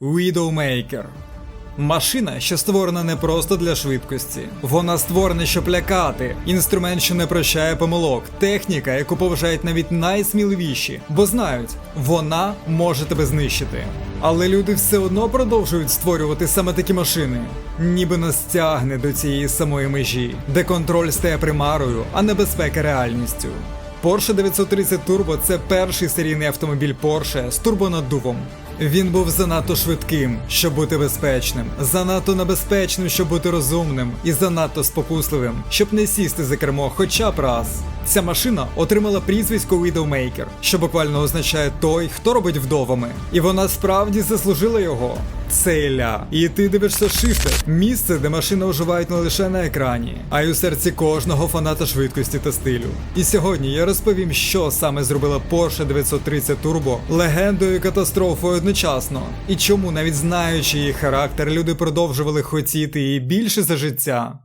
Widowmaker. Машина, що створена не просто для швидкості. Вона створена, щоб лякати. Інструмент, що не прощає помилок. Техніка, яку поважають навіть найсміливіші, бо знають, вона може тебе знищити. Але люди все одно продовжують створювати саме такі машини, ніби нас тягне до цієї самої межі, де контроль стає примарою, а небезпека реальністю. Porsche 930 Turbo це перший серійний автомобіль Porsche з турбонаддувом. Він був занадто швидким, щоб бути безпечним, занадто небезпечним, щоб бути розумним, і занадто спокусливим, щоб не сісти за кермо хоча б раз. Ця машина отримала прізвисько Widowmaker, що буквально означає той, хто робить вдовами. І вона справді заслужила його. Це Ілля. І ти дивишся шифтер, місце, де машини оживають не лише на екрані, а й у серці кожного фаната швидкості та стилю. І сьогодні я розповім, що саме зробила Porsche 930 Turbo легендою і катастрофою одночасно, і чому, навіть знаючи її характер, люди продовжували хотіти її більше за життя.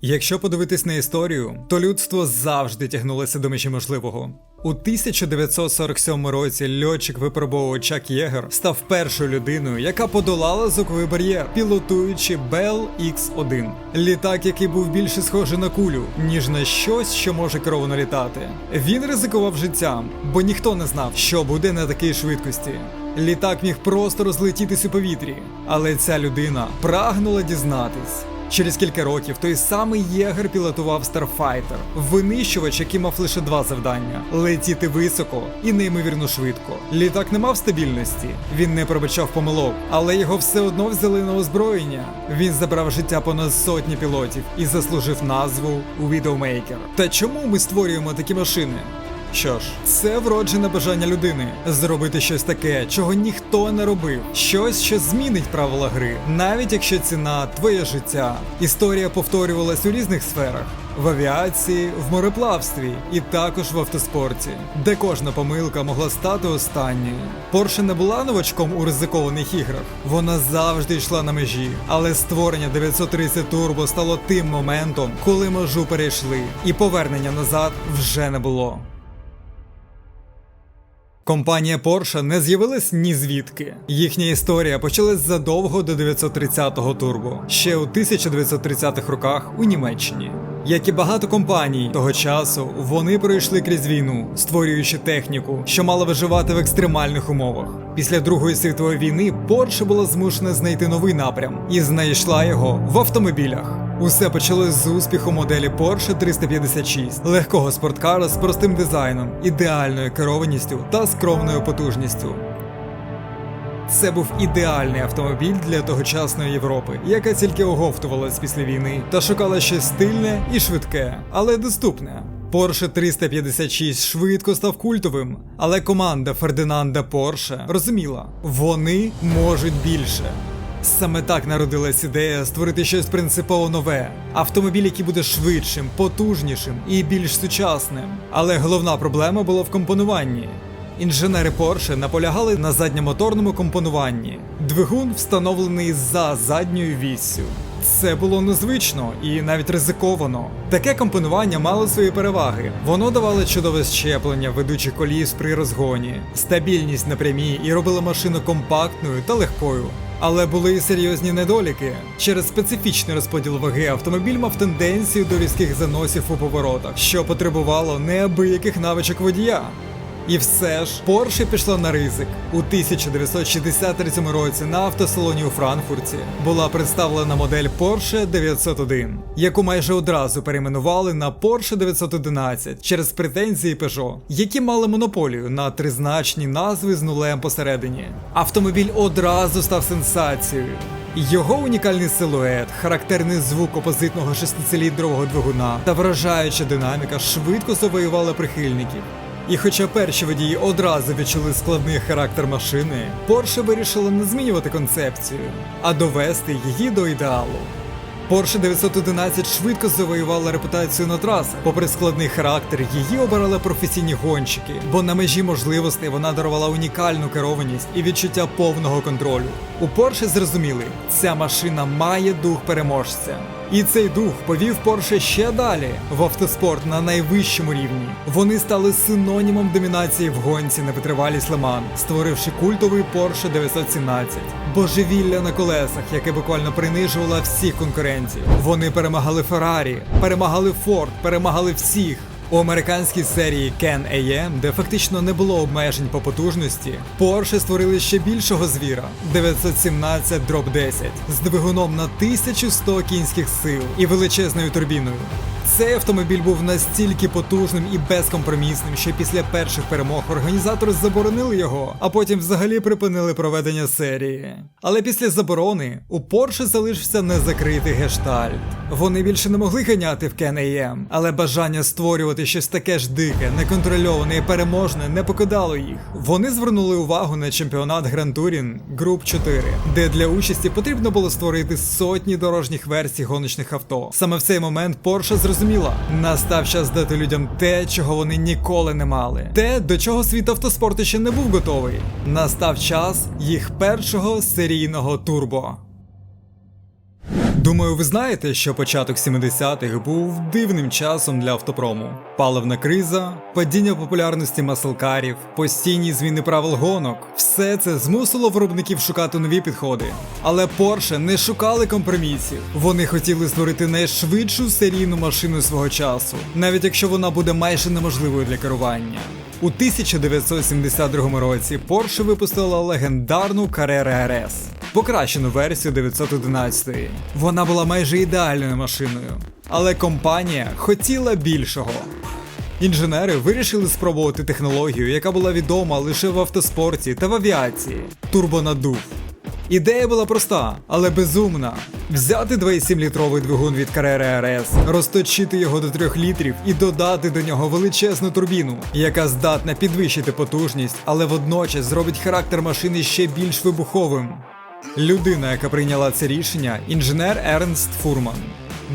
Якщо подивитись на історію, то людство завжди тягнулося до межі можливого. У 1947 році льотчик випробовувач Чак Єгер став першою людиною, яка подолала звуковий бар'єр, пілотуючи Bell X1. Літак, який був більше схожий на кулю, ніж на щось, що може керовано літати. Він ризикував життям, бо ніхто не знав, що буде на такій швидкості. Літак міг просто розлетітись у повітрі, але ця людина прагнула дізнатись. Через кілька років той самий Єгер пілотував Starfighter, винищувач, який мав лише два завдання: летіти високо і неймовірно швидко. Літак не мав стабільності, він не пробачав помилок, але його все одно взяли на озброєння. Він забрав життя понад сотні пілотів і заслужив назву Widowmaker. Та чому ми створюємо такі машини? Що ж, це вроджене бажання людини зробити щось таке, чого ніхто не робив, щось, що змінить правила гри, навіть якщо ціна твоє життя. Історія повторювалась у різних сферах. В авіації, в мореплавстві і також в автоспорті, де кожна помилка могла стати останньою. Порше не була новачком у ризикованих іграх, вона завжди йшла на межі. Але створення 930 Turbo стало тим моментом, коли межу перейшли, і повернення назад вже не було. Компанія Porsche не з'явилась ні звідки. Їхня історія почалась задовго до 930-го турбо, ще у 1930-х роках у Німеччині. Як і багато компаній того часу, вони пройшли крізь війну, створюючи техніку, що мала виживати в екстремальних умовах. Після Другої світової війни Porsche була змушена знайти новий напрям і знайшла його в автомобілях. Усе почалось з успіху моделі Porsche 356, легкого спорткара з простим дизайном, ідеальною керованістю та скромною потужністю. Це був ідеальний автомобіль для тогочасної Європи, яка тільки оговтувалась після війни та шукала щось стильне і швидке, але доступне. Porsche 356 швидко став культовим, але команда Фердинанда Порше розуміла, вони можуть більше. Саме так народилась ідея створити щось принципово нове. Автомобіль, який буде швидшим, потужнішим і більш сучасним. Але головна проблема була в компонуванні. Інженери Porsche наполягали на задньомоторному компонуванні. Двигун встановлений за задньою віссю. Це було незвично і навіть ризиковано. Таке компонування мало свої переваги. Воно давало чудове щеплення ведучих коліс при розгоні, стабільність на прямій і робило машину компактною та легкою. Але були і серйозні недоліки. Через специфічний розподіл ваги автомобіль мав тенденцію до різких заносів у поворотах, що потребувало неабияких навичок водія. І все ж Porsche пішла на ризик. У 1963 році на автосалоні у Франкфурті була представлена модель Porsche 901, яку майже одразу перейменували на Porsche 911 через претензії Peugeot, які мали монополію на тризначні назви з нулем посередині. Автомобіль одразу став сенсацією. Його унікальний силует, характерний звук опозитного шестициліндрового двигуна та вражаюча динаміка швидко завоювали прихильників. І хоча перші водії одразу відчули складний характер машини, Porsche вирішила не змінювати концепцію, а довести її до ідеалу. Porsche 911 швидко завоювала репутацію на трасах. Попри складний характер, її обирали професійні гонщики, бо на межі можливостей вона дарувала унікальну керованість і відчуття повного контролю. У Porsche зрозуміли, ця машина має дух переможця. І цей дух повів Порше ще далі в автоспорт на найвищому рівні. Вони стали синонімом домінації в гонці на витривалість Леман, створивши культовий Porsche 917. Божевілля на колесах, яке буквально принижувало всіх конкурентів. Вони перемагали Феррарі, перемагали Форд, перемагали всіх. У американській серії Can AM, де фактично не було обмежень по потужності, Porsche створили ще більшого звіра 917 Drop 10 з двигуном на 1100 кінських сил і величезною турбіною. Цей автомобіль був настільки потужним і безкомпромісним, що після перших перемог організатори заборонили його, а потім взагалі припинили проведення серії. Але після заборони у Porsche залишився незакритий гештальт. Вони більше не могли ганяти в Can але бажання створювати щось таке ж дике, неконтрольоване і переможне не покидало їх. Вони звернули увагу на чемпіонат Touring Group 4, де для участі потрібно було створити сотні дорожніх версій гоночних авто. Саме в цей момент Porsche зрозуміла, настав час дати людям те, чого вони ніколи не мали. Те, до чого світ автоспорту ще не був готовий. Настав час їх першого серійного турбо. Думаю, ви знаєте, що початок 70-х був дивним часом для автопрому. Паливна криза, падіння популярності маселкарів, постійні зміни правил гонок. Все це змусило виробників шукати нові підходи. Але Porsche не шукали компромісів. Вони хотіли створити найшвидшу серійну машину свого часу, навіть якщо вона буде майже неможливою для керування. У 1972 році Porsche випустила легендарну Carrera RS, покращену версію 911. Вона була майже ідеальною машиною, але компанія хотіла більшого. Інженери вирішили спробувати технологію, яка була відома лише в автоспорті та в авіації турбонадув. Ідея була проста, але безумна. Взяти 2,7-літровий двигун від Carrera RS, розточити його до 3 літрів і додати до нього величезну турбіну, яка здатна підвищити потужність, але водночас зробить характер машини ще більш вибуховим. Людина, яка прийняла це рішення, інженер Ернст Фурман.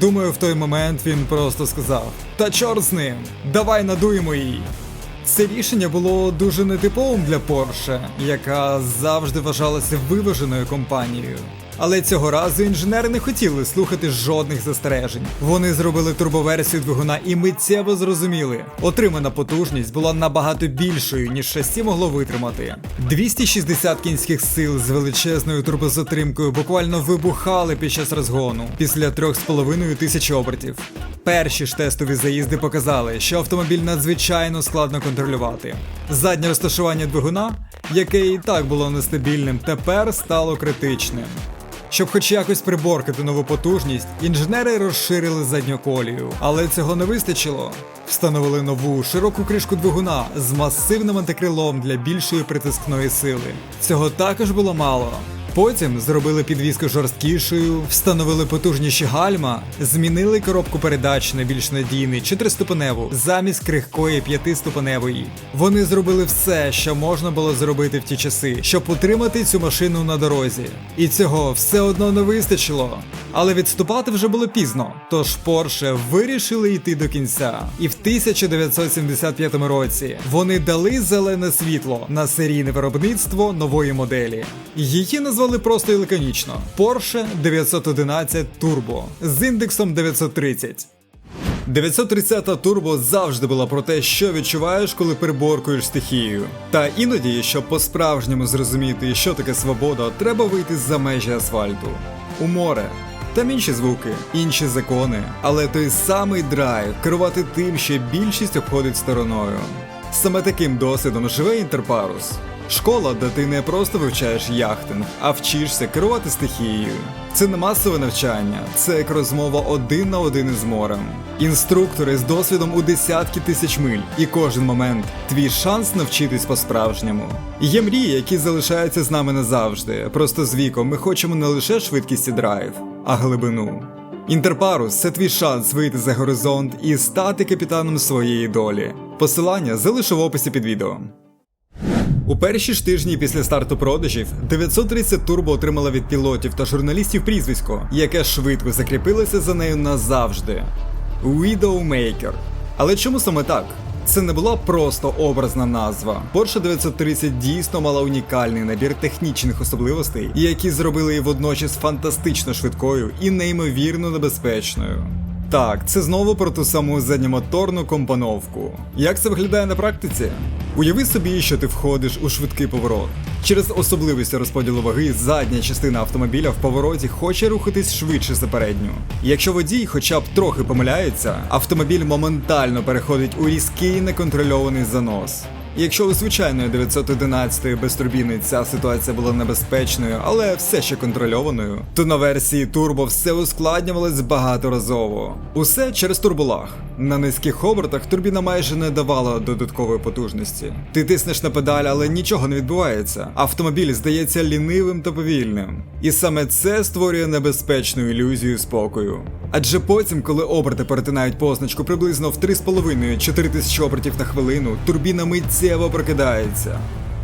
Думаю, в той момент він просто сказав: Та чорт з ним, давай надуємо її. Це рішення було дуже нетиповим для Porsche, яка завжди вважалася виваженою компанією. Але цього разу інженери не хотіли слухати жодних застережень. Вони зробили турбоверсію двигуна і миттєво зрозуміли, отримана потужність була набагато більшою, ніж шасі могло витримати. 260 кінських сил з величезною турбозатримкою буквально вибухали під час розгону після 3,5 тисяч обертів. Перші ж тестові заїзди показали, що автомобіль надзвичайно складно контролювати. Заднє розташування двигуна, яке і так було нестабільним, тепер стало критичним. Щоб хоч якось приборкати нову потужність, інженери розширили задню колію, але цього не вистачило. Встановили нову широку кришку двигуна з масивним антикрилом для більшої притискної сили. Цього також було мало. Потім зробили підвіску жорсткішою, встановили потужніші гальма, змінили коробку передач на більш надійний чотириступеневу замість крихкої п'ятиступеневої. Вони зробили все, що можна було зробити в ті часи, щоб утримати цю машину на дорозі. І цього все одно не вистачило. Але відступати вже було пізно. Тож Porsche вирішили йти до кінця. І в 1975 році вони дали зелене світло на серійне виробництво нової моделі. Її назвали просто і лаконічно Porsche 911 Turbo з індексом 930. 930 Turbo завжди була про те, що відчуваєш, коли приборкуєш стихією. Та іноді, щоб по-справжньому зрозуміти, що таке свобода, треба вийти за межі асфальту у море. Там інші звуки, інші закони, але той самий драйв керувати тим, що більшість обходить стороною. Саме таким досвідом живе Інтерпарус. Школа, де ти не просто вивчаєш яхтинг, а вчишся керувати стихією. Це не масове навчання, це як розмова один на один із морем. Інструктори з досвідом у десятки тисяч миль, і кожен момент твій шанс навчитись по-справжньому. Є мрії, які залишаються з нами назавжди. Просто з віком ми хочемо не лише швидкість і драйв, а глибину. Інтерпарус це твій шанс вийти за горизонт і стати капітаном своєї долі. Посилання залишу в описі під відео. У перші ж тижні після старту продажів 930 Turbo отримала від пілотів та журналістів прізвисько, яке швидко закріпилося за нею назавжди. Widowmaker. Але чому саме так? Це не була просто образна назва. Porsche 930 дійсно мала унікальний набір технічних особливостей, які зробили її водночас фантастично швидкою і неймовірно небезпечною. Так, це знову про ту саму задньомоторну компоновку. Як це виглядає на практиці? Уяви собі, що ти входиш у швидкий поворот. Через особливості розподілу ваги задня частина автомобіля в повороті хоче рухатись швидше за передню. Якщо водій хоча б трохи помиляється, автомобіль моментально переходить у різкий неконтрольований занос. Якщо у звичайної 911 без турбіни ця ситуація була небезпечною, але все ще контрольованою, то на версії Turbo все ускладнювалось багаторазово. Усе через турболаг. На низьких обертах турбіна майже не давала додаткової потужності. Ти тиснеш на педаль, але нічого не відбувається. Автомобіль здається лінивим та повільним. І саме це створює небезпечну ілюзію спокою. Адже потім, коли оберти перетинають позначку приблизно в 3,5-4 тисячі обертів на хвилину, турбіна миттєво прокидається.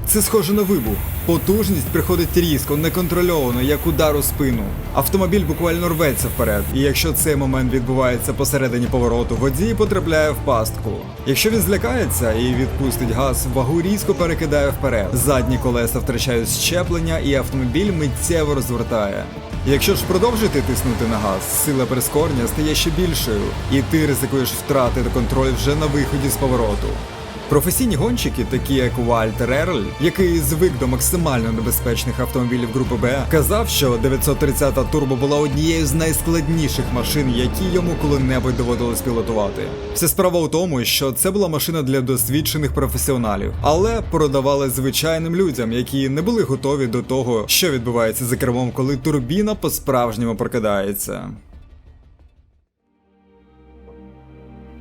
Це схоже на вибух. Потужність приходить різко, неконтрольовано, як удар у спину. Автомобіль буквально рветься вперед, і якщо цей момент відбувається посередині повороту, водій потрапляє в пастку. Якщо він злякається і відпустить газ, вагу різко перекидає вперед. Задні колеса втрачають щеплення, і автомобіль миттєво розвертає. Якщо ж продовжити тиснути на газ, сила прискорення стає ще більшою, і ти ризикуєш втратити контроль вже на виході з повороту. Професійні гонщики, такі як Вальтер Ерль, який звик до максимально небезпечних автомобілів групи Б, казав, що 930 Turbo була однією з найскладніших машин, які йому коли-небудь доводилось пілотувати. Вся справа у тому, що це була машина для досвідчених професіоналів, але продавали звичайним людям, які не були готові до того, що відбувається за кермом, коли турбіна по-справжньому прокидається.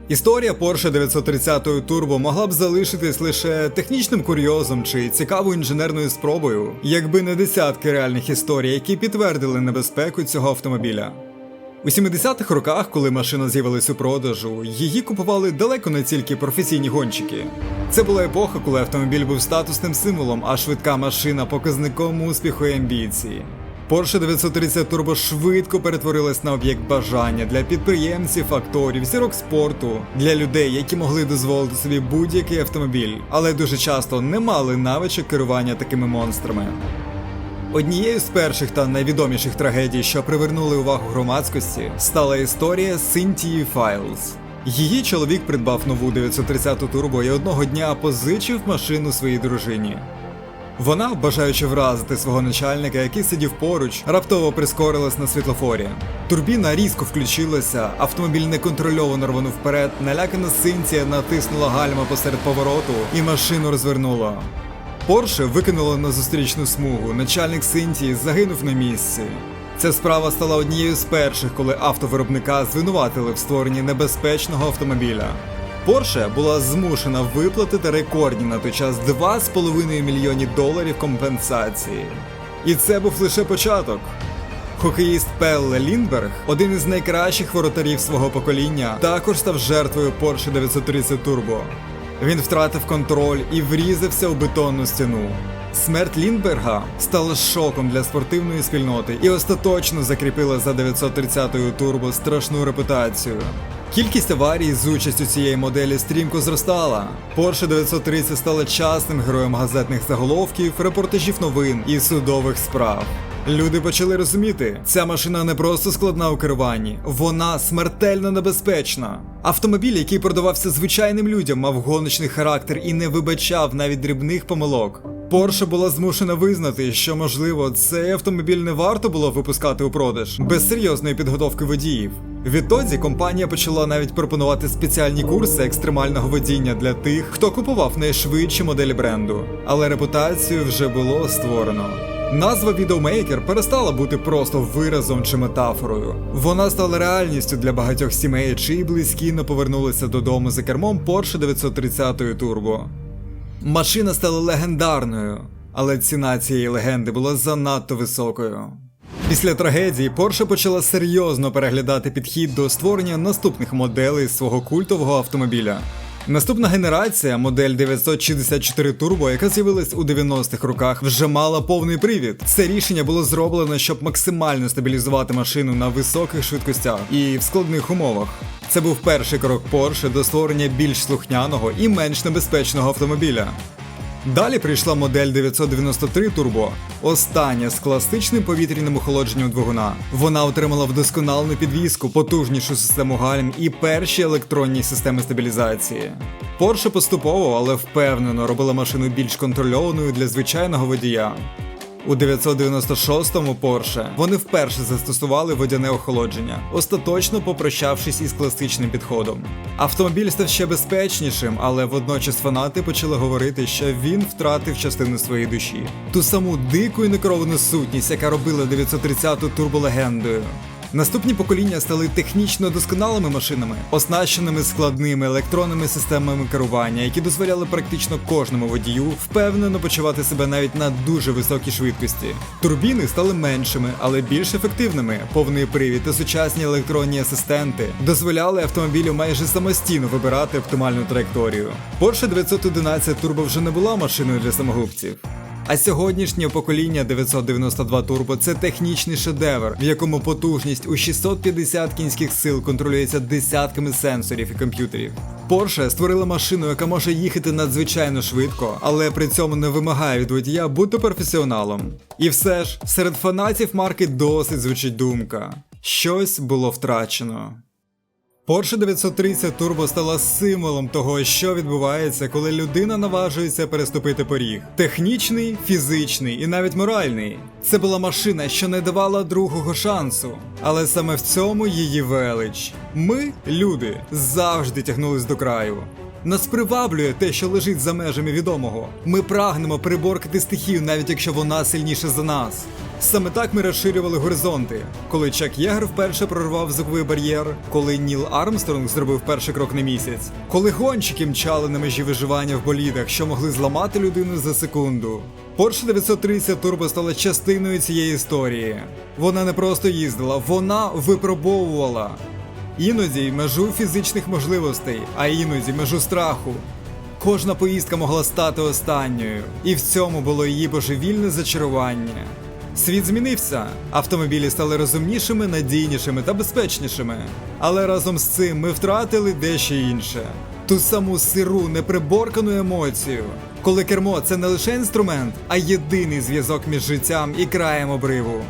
Історія Porsche 930 Turbo могла б залишитись лише технічним курйозом чи цікавою інженерною спробою, якби не десятки реальних історій, які підтвердили небезпеку цього автомобіля. У 70-х роках, коли машина з'явилась у продажу, її купували далеко не тільки професійні гонщики. Це була епоха, коли автомобіль був статусним символом, а швидка машина показником успіху і амбіції. Porsche 930 Turbo швидко перетворилась на об'єкт бажання для підприємців, акторів, зірок спорту, для людей, які могли дозволити собі будь-який автомобіль, але дуже часто не мали навичок керування такими монстрами. Однією з перших та найвідоміших трагедій, що привернули увагу громадськості, стала історія Синтії Файлз. Її чоловік придбав нову 930 Turbo і одного дня позичив машину своїй дружині. Вона, бажаючи вразити свого начальника, який сидів поруч, раптово прискорилась на світлофорі. Турбіна різко включилася, автомобіль неконтрольовано рванув вперед, налякана Синція натиснула гальма посеред повороту і машину розвернула. Порше викинуло на зустрічну смугу. Начальник Синтії загинув на місці. Ця справа стала однією з перших, коли автовиробника звинуватили в створенні небезпечного автомобіля. Порше була змушена виплатити рекордні на той час 2,5 мільйонів доларів компенсації. І це був лише початок. Хокеїст Пелле Ліндберг, один із найкращих воротарів свого покоління, також став жертвою Porsche 930 Turbo. Він втратив контроль і врізався у бетонну стіну. Смерть Ліндберга стала шоком для спортивної спільноти і остаточно закріпила за 930-ю турбо страшну репутацію. Кількість аварій з участю цієї моделі стрімко зростала. Porsche 930 стала частим героєм газетних заголовків, репортажів новин і судових справ. Люди почали розуміти, ця машина не просто складна у керуванні, вона смертельно небезпечна. Автомобіль, який продавався звичайним людям, мав гоночний характер і не вибачав навіть дрібних помилок. Порше була змушена визнати, що можливо цей автомобіль не варто було випускати у продаж без серйозної підготовки водіїв. Відтоді компанія почала навіть пропонувати спеціальні курси екстремального водіння для тих, хто купував найшвидші моделі бренду, але репутацію вже було створено. Назва Відеомейкер перестала бути просто виразом чи метафорою. Вона стала реальністю для багатьох сімей, чиї близькі не повернулися додому за кермом Porsche 930 Turbo. Машина стала легендарною, але ціна цієї легенди була занадто високою. Після трагедії Porsche почала серйозно переглядати підхід до створення наступних моделей свого культового автомобіля. Наступна генерація, модель 964 Turbo, яка з'явилась у 90-х роках, вже мала повний привід. Це рішення було зроблено, щоб максимально стабілізувати машину на високих швидкостях і в складних умовах. Це був перший крок Porsche до створення більш слухняного і менш небезпечного автомобіля. Далі прийшла модель 993 Turbo, остання з класичним повітряним охолодженням двигуна. Вона отримала вдосконалену підвіску, потужнішу систему гальм і перші електронні системи стабілізації. Porsche поступово, але впевнено робила машину більш контрольованою для звичайного водія. У 996-му Porsche вони вперше застосували водяне охолодження, остаточно попрощавшись із класичним підходом. Автомобіль став ще безпечнішим, але водночас фанати почали говорити, що він втратив частину своєї душі. Ту саму дику і некровану сутність, яка робила 930-ту турболегендою. Наступні покоління стали технічно досконалими машинами, оснащеними складними електронними системами керування, які дозволяли практично кожному водію впевнено почувати себе навіть на дуже високій швидкості. Турбіни стали меншими, але більш ефективними. Повний привід та сучасні електронні асистенти дозволяли автомобілю майже самостійно вибирати оптимальну траєкторію. Porsche 911 Turbo вже не була машиною для самогубців. А сьогоднішнє покоління 992 Turbo – це технічний шедевр, в якому потужність у 650 кінських сил контролюється десятками сенсорів і комп'ютерів. Porsche створила машину, яка може їхати надзвичайно швидко, але при цьому не вимагає від водія бути професіоналом. І все ж, серед фанатів марки досить звучить думка: щось було втрачено. Porsche 930 Turbo стала символом того, що відбувається, коли людина наважується переступити поріг. Технічний, фізичний і навіть моральний. Це була машина, що не давала другого шансу. Але саме в цьому її велич. Ми, люди, завжди тягнулись до краю. Нас приваблює те, що лежить за межами відомого. Ми прагнемо приборкати стихію, навіть якщо вона сильніша за нас. Саме так ми розширювали горизонти. Коли Чак Єгер вперше прорвав звуковий бар'єр, коли Ніл Армстронг зробив перший крок на місяць, коли гонщики мчали на межі виживання в болідах, що могли зламати людину за секунду. Porsche 930 Turbo стала частиною цієї історії. Вона не просто їздила, вона випробовувала. Іноді межу фізичних можливостей, а іноді межу страху. Кожна поїздка могла стати останньою, і в цьому було її божевільне зачарування. Світ змінився, автомобілі стали розумнішими, надійнішими та безпечнішими. Але разом з цим ми втратили дещо інше. Ту саму сиру, неприборкану емоцію, коли кермо це не лише інструмент, а єдиний зв'язок між життям і краєм обриву.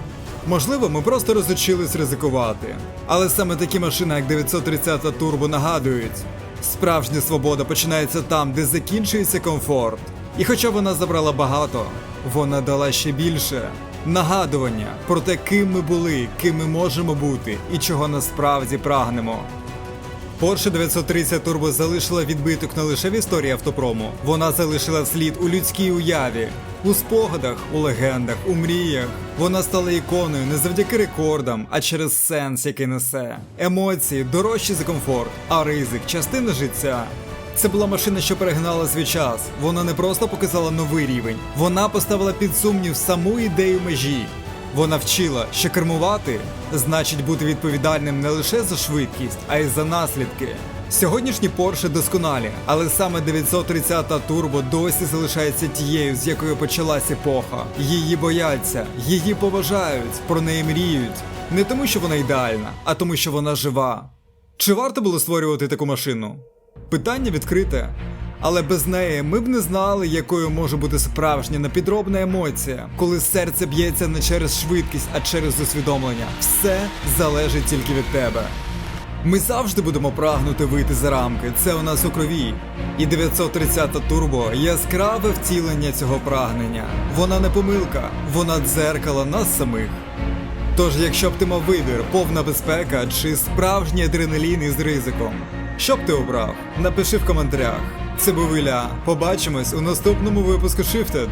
Можливо, ми просто розучились ризикувати. Але саме такі машини, як 930 Turbo, нагадують: справжня свобода починається там, де закінчується комфорт. І хоча вона забрала багато, вона дала ще більше нагадування про те, ким ми були, ким ми можемо бути і чого насправді прагнемо. Porsche 930 Turbo залишила відбиток не лише в історії автопрому, вона залишила слід у людській уяві, у спогадах, у легендах, у мріях. Вона стала іконою не завдяки рекордам, а через сенс, який несе. Емоції дорожчі за комфорт, а ризик частина життя. Це була машина, що перегнала свій час. Вона не просто показала новий рівень, вона поставила під сумнів саму ідею межі. Вона вчила, що кермувати значить бути відповідальним не лише за швидкість, а й за наслідки. Сьогоднішні Porsche досконалі, але саме 930 Turbo досі залишається тією, з якою почалась епоха. Її бояться, її поважають, про неї мріють. Не тому, що вона ідеальна, а тому, що вона жива. Чи варто було створювати таку машину? Питання відкрите. Але без неї ми б не знали, якою може бути справжня непідробна емоція, коли серце б'ється не через швидкість, а через усвідомлення. Все залежить тільки від тебе. Ми завжди будемо прагнути вийти за рамки, це у нас у крові. І 930 Turbo – яскраве втілення цього прагнення. Вона не помилка, вона дзеркало нас самих. Тож, якщо б ти мав вибір, повна безпека чи справжній адреналін із ризиком, що б ти обрав? Напиши в коментарях. Це був Ілля. Побачимось у наступному випуску Shifted.